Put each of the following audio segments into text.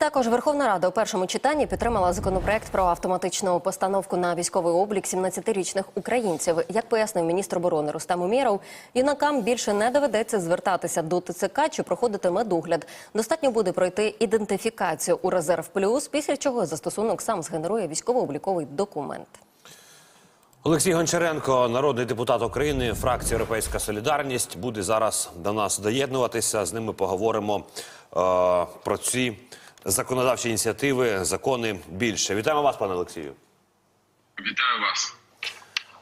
Також Верховна Рада у першому читанні підтримала законопроект про автоматичну постановку на військовий облік 17-річних українців. Як пояснив міністр оборони Рустам Умєров, юнакам більше не доведеться звертатися до ТЦК чи проходити медогляд. Достатньо буде пройти ідентифікацію у резерв плюс, після чого застосунок сам згенерує військово-обліковий документ. Олексій Гончаренко, народний депутат України, фракція Європейська Солідарність, буде зараз до нас доєднуватися. З ними поговоримо е, про ці законодавчі ініціативи, закони більше. Вітаємо вас, пане Олексію. Вітаю вас.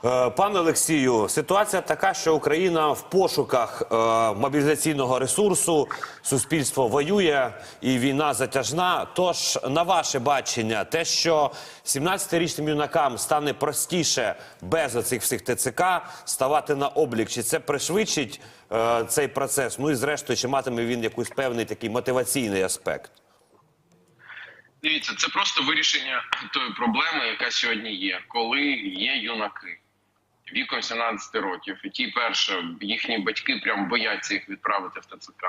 Е, Пане Олексію, ситуація така, що Україна в пошуках е, мобілізаційного ресурсу, суспільство воює і війна затяжна. Тож, на ваше бачення, те, що 17-річним юнакам стане простіше без оцих всіх ТЦК ставати на облік, чи це пришвидшить е, цей процес? Ну і зрештою, чи матиме він якийсь певний такий мотиваційний аспект? Дивіться, це просто вирішення тої проблеми, яка сьогодні є, коли є юнаки віком 17 років, які перше їхні батьки прям бояться їх відправити в ТЦК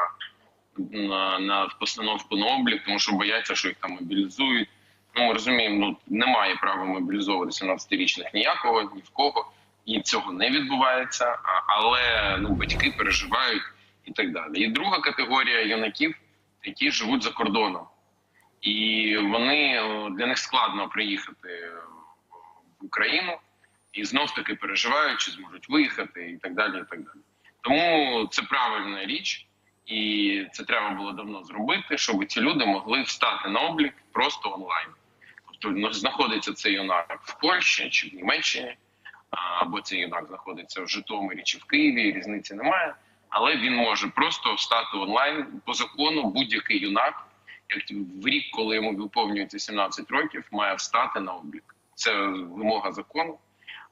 на, на постановку на облік, тому що бояться, що їх там мобілізують. Ну, ми розуміємо, ну немає права мобілізовувати 17-річних ніякого, ні в кого, і цього не відбувається. Але ну батьки переживають і так далі. І друга категорія юнаків, які живуть за кордоном. І вони для них складно приїхати в Україну і знов таки переживають, чи зможуть виїхати, і так далі. І так далі. Тому це правильна річ, і це треба було давно зробити, щоб ці люди могли встати на облік просто онлайн. Тобто ну, знаходиться цей юнак в Польщі чи в Німеччині, або цей юнак знаходиться в Житомирі чи в Києві, різниці немає. Але він може просто встати онлайн по закону будь-який юнак як в рік, коли йому виповнюється 17 років, має встати на облік. Це вимога закону.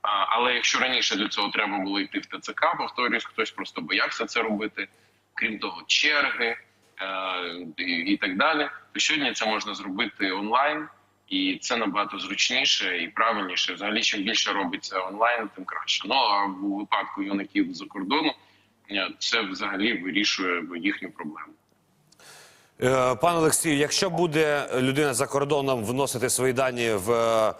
Але якщо раніше для цього треба було йти в ТЦК, повторюсь, хтось просто боявся це робити, крім того, черги е, і, і так далі, то сьогодні це можна зробити онлайн, і це набагато зручніше і правильніше. Взагалі, чим більше робиться онлайн, тим краще. Ну а в випадку юнаків за кордону е, це взагалі вирішує їхню проблему. Е, Пане Олексію, якщо буде людина за кордоном вносити свої дані в е,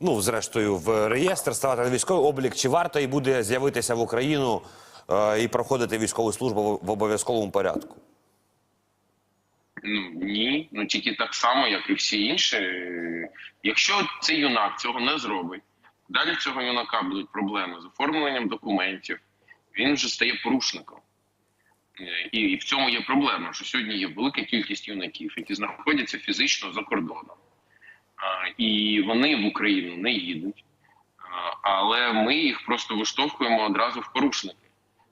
ну зрештою в реєстр, ставати на військовий облік, чи варто і буде з'явитися в Україну е, і проходити військову службу в- обов'язковому порядку? Ну ні, ну тільки так само, як і всі інші. Якщо цей юнак цього не зробить, далі цього юнака будуть проблеми з оформленням документів. Він вже стає порушником. І, в цьому є проблема, що сьогодні є велика кількість юнаків, які знаходяться фізично за кордоном. І вони в Україну не їдуть, але ми їх просто виштовхуємо одразу в порушники.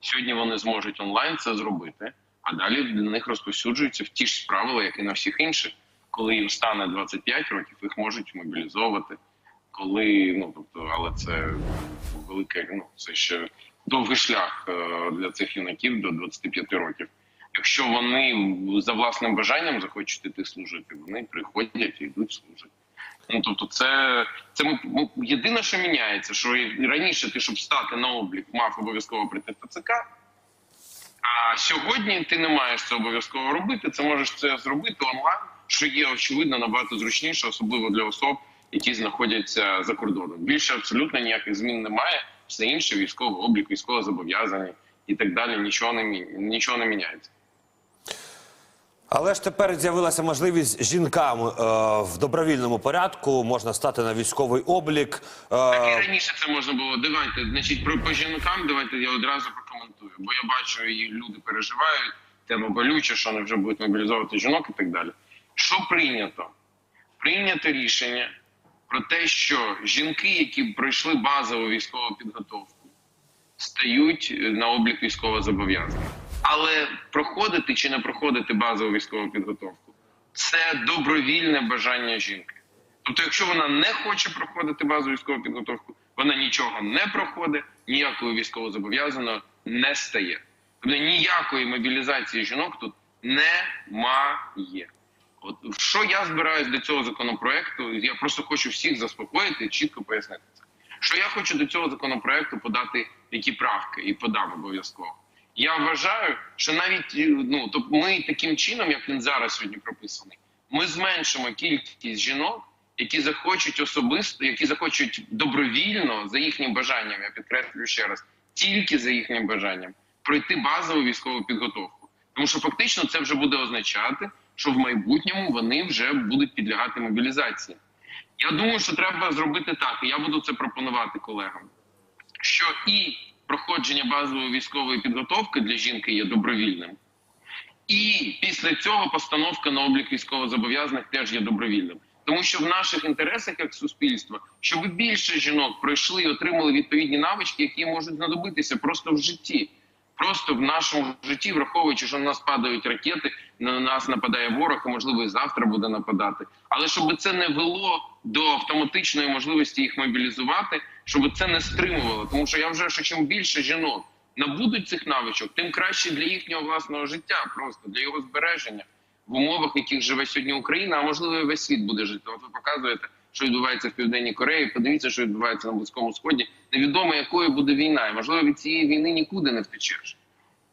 Сьогодні вони зможуть онлайн це зробити, а далі для них розповсюджуються в ті ж правила, як і на всіх інших. Коли їм стане 25 років, їх можуть мобілізовувати. Коли ну тобто, але це велике, ну це ще довгий шлях е, для цих юнаків до 25 років. Якщо вони за власним бажанням захочуть іти служити, вони приходять і йдуть служити. Ну тобто, це це ми, єдине, що міняється, що раніше ти, щоб стати на облік, мав обов'язково прийти в ТЦК. А сьогодні ти не маєш це обов'язково робити. Це можеш це зробити онлайн, що є очевидно набагато зручніше, особливо для особ, які знаходяться за кордоном. Більше абсолютно ніяких змін немає. Все інше військовий облік, військово зобов'язані і так далі. Нічого не нічого не міняється. Але ж тепер з'явилася можливість жінкам е, в добровільному порядку можна стати на військовий облік. Так і Е, раніше це можна було. Давайте, значить, про по жінкам давайте я одразу прокоментую. Бо я бачу, і люди переживають, тема болюча, що вони вже будуть мобілізовувати жінок і так далі. Що прийнято? Прийнято рішення про те, що жінки, які пройшли базову військову підготовку, стають е, на облік військовозобов'язаних. Але проходити чи не проходити базову військову підготовку це добровільне бажання жінки. Тобто, якщо вона не хоче проходити базову військову підготовку, вона нічого не проходить, ніякою військовозобов'язаною не стає. Тобто ніякої мобілізації жінок тут немає. От що я збираюсь до цього законопроекту, я просто хочу всіх заспокоїти, чітко пояснити це. Що я хочу до цього законопроекту подати які правки і подам обов'язково. Я вважаю, що навіть е, ну тобто ми таким чином, як він зараз сьогодні прописаний, ми зменшимо кількість жінок, які захочуть особисто, які захочуть добровільно за їхнім бажанням, я підкреслюю ще раз, тільки за їхнім бажанням пройти базову військову підготовку. Тому що фактично це вже буде означати, що в майбутньому вони вже будуть підлягати мобілізації. Я думаю, що треба зробити так, і я буду це пропонувати колегам. Що і проходження базової військової підготовки для жінки є добровільним, і після цього постановка на облік військовозобов'язаних теж є добровільним. Тому що в наших інтересах як суспільства, щоб більше жінок пройшли і отримали відповідні навички, які можуть знадобитися просто в житті. Просто в нашому житті, враховуючи, що на нас падають ракети, на нас нападає ворог, і можливо і завтра буде нападати. Але щоб це не вело до автоматичної можливості їх мобілізувати, щоб це не стримувало. Тому що я вважаю, що чим більше жінок набудуть цих навичок, тим краще для їхнього власного життя, просто для його збереження в умовах, в яких живе сьогодні Україна, а можливо і весь світ буде жити. От ви показуєте, що відбувається в південній Кореї. Подивіться, що відбувається на близькому сході. Невідомо якою буде війна, і можливо від цієї війни нікуди не втечеш.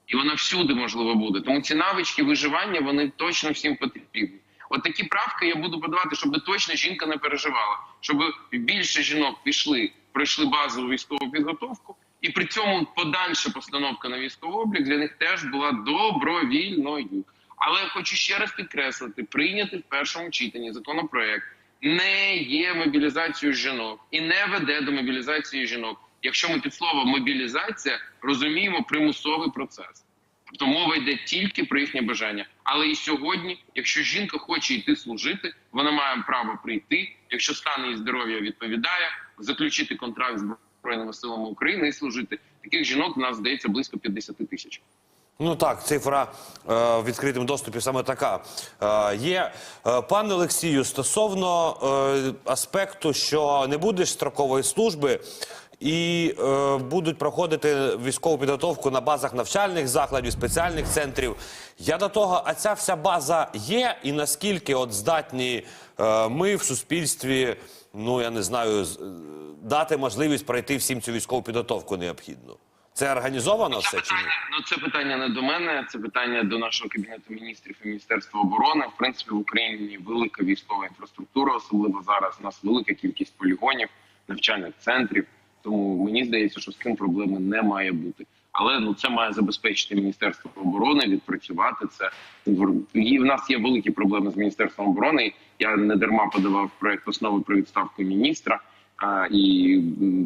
І вона всюди можливо буде. Тому ці навички виживання вони точно всім потрібні. От такі правки я буду подавати, щоб точно жінка не переживала, щоб більше жінок пішли, пройшли базову військову підготовку, і при цьому подальша постановка на військовий облік для них теж була добровільною. Але я хочу ще раз підкреслити: прийняти в першому читанні законопроект не є мобілізацією жінок і не веде до мобілізації жінок. Якщо ми під слово мобілізація розуміємо примусовий процес. Тобто мова йде тільки про їхнє бажання. Але і сьогодні, якщо жінка хоче йти служити, вона має право прийти, якщо стан її здоров'я відповідає, заключити контракт з збройними силами України і служити. Таких жінок в нас здається близько 50 тисяч. Ну так, цифра е, в відкритому доступі саме така. Е, є е, пане Олексію, стосовно е, аспекту, що не будеш строкової служби і е, будуть проходити військову підготовку на базах навчальних закладів, спеціальних центрів. Я до того, а ця вся база є, і наскільки от здатні е, ми в суспільстві, ну я не знаю, е, дати можливість пройти всім цю військову підготовку необхідну. Це організовано все чи ні? ну це питання не до мене, це питання до нашого кабінету міністрів і міністерства оборони. В принципі, в Україні велика військова інфраструктура, особливо зараз. У нас велика кількість полігонів, навчальних центрів. Тому мені здається, що з цим проблеми не має бути. Але ну це має забезпечити міністерство оборони, відпрацювати це. І в нас є великі проблеми з міністерством оборони. Я не дарма подавав проект основи про відставку міністра. А, і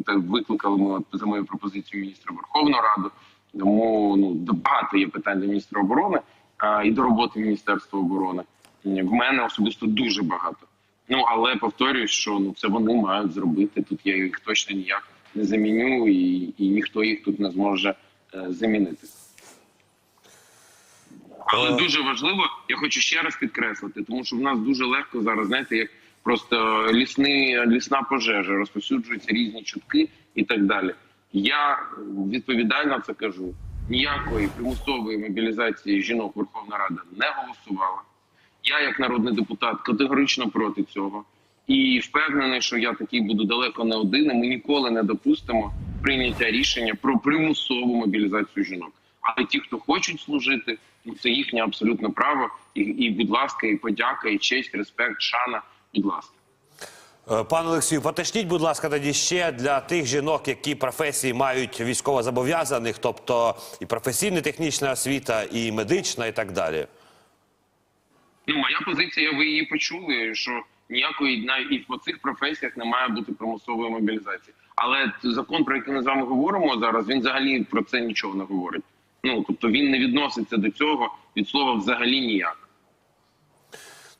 та викликали ми за мою пропозицію міністра Верховну Раду. Тому ну багато є питань до міністра оборони а, і до роботи Міністерства оборони. В мене особисто дуже багато. Ну але повторюю, що ну це вони мають зробити. Тут я їх точно ніяк не заміню, і, і ніхто їх тут не зможе е, замінити. Але Е. дуже важливо, я хочу ще раз підкреслити, тому що в нас дуже легко зараз, знаєте, як просто лісний, лісна пожежа, розповсюджуються різні чутки і так далі. Я відповідально це кажу: ніякої примусової мобілізації жінок Верховна Рада не голосувала. Я, як народний депутат, категорично проти цього. І впевнений, що я такий буду далеко не один. і Ми ніколи не допустимо прийняття рішення про примусову мобілізацію жінок. Але ті, хто хочуть служити, ну це їхнє абсолютно право. І, і будь ласка, і подяка, і честь, респект, шана. Будь ласка. Е, Пане Олексію, поточніть, будь ласка, тоді ще для тих жінок, які професії мають військовозобов'язаних, тобто і професійна технічна освіта, і медична, і так далі. Ну, моя позиція, ви її почули, що ніякої навіть і по цих професіях не має бути примусової мобілізації. Але закон, про який ми з вами говоримо зараз, він взагалі про це нічого не говорить. Ну тобто він не відноситься до цього від слова взагалі ніяк.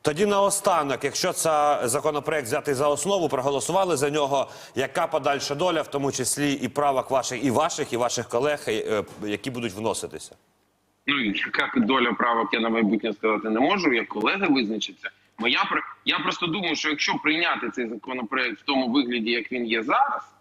Тоді наостанок, якщо це законопроект взяти за основу, проголосували за нього, яка подальша доля, в тому числі і правок ваших, і ваших, і ваших колег, е, які будуть вноситися? Ну яка доля правок я на майбутнє сказати не можу. Як колеги визначаться. Моя я просто думаю, що якщо прийняти цей законопроект в тому вигляді, як він є зараз,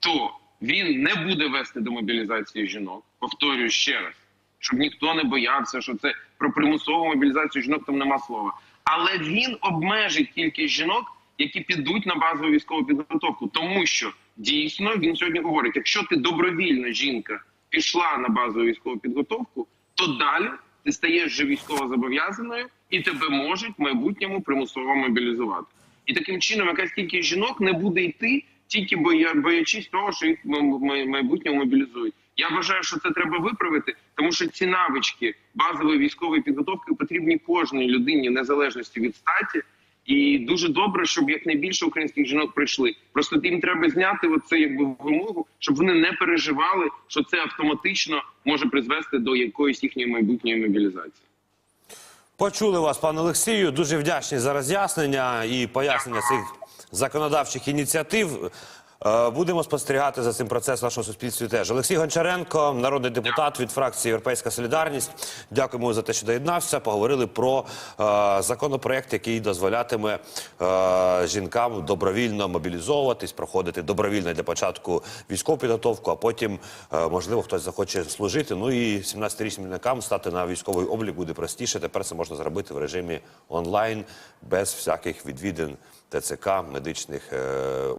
то він не буде вести до мобілізації жінок. Повторюю ще раз, щоб ніхто не боявся, що це про примусову мобілізацію жінок там нема слова. Але він обмежить кількість жінок, які підуть на базову військову підготовку, тому що дійсно він сьогодні говорить: якщо ти добровільна жінка пішла на базову військову підготовку, то далі ти стаєш вже військово зобов'язаною, і тебе можуть в майбутньому примусово мобілізувати. І таким чином якась кількість жінок не буде йти, тільки боя, боячись того, що їх майбутньому мобілізують. Я вважаю, що це треба виправити, тому що ці навички базової військової підготовки потрібні кожній людині незалежності від статі. І дуже добре, щоб якнайбільше українських жінок прийшли. Просто їм треба зняти оце якби вимогу, щоб вони не переживали, що це автоматично може призвести до якоїсь їхньої майбутньої мобілізації. Почули вас, пане Олексію. Дуже вдячні за роз'яснення і пояснення цих законодавчих ініціатив. Е, Будемо спостерігати за цим процесом в нашому суспільстві теж. Олексій Гончаренко, народний депутат від фракції Європейська Солідарність. Дякуємо за те, що доєднався. Поговорили про е, законопроект, який дозволятиме е, жінкам добровільно мобілізовуватись, проходити добровільно для початку військову підготовку, а потім, можливо, хтось захоче служити. Ну і 17-річним юнакам стати на військовий облік буде простіше. Тепер це можна зробити в режимі онлайн без всяких відвідин ТЦК медичних.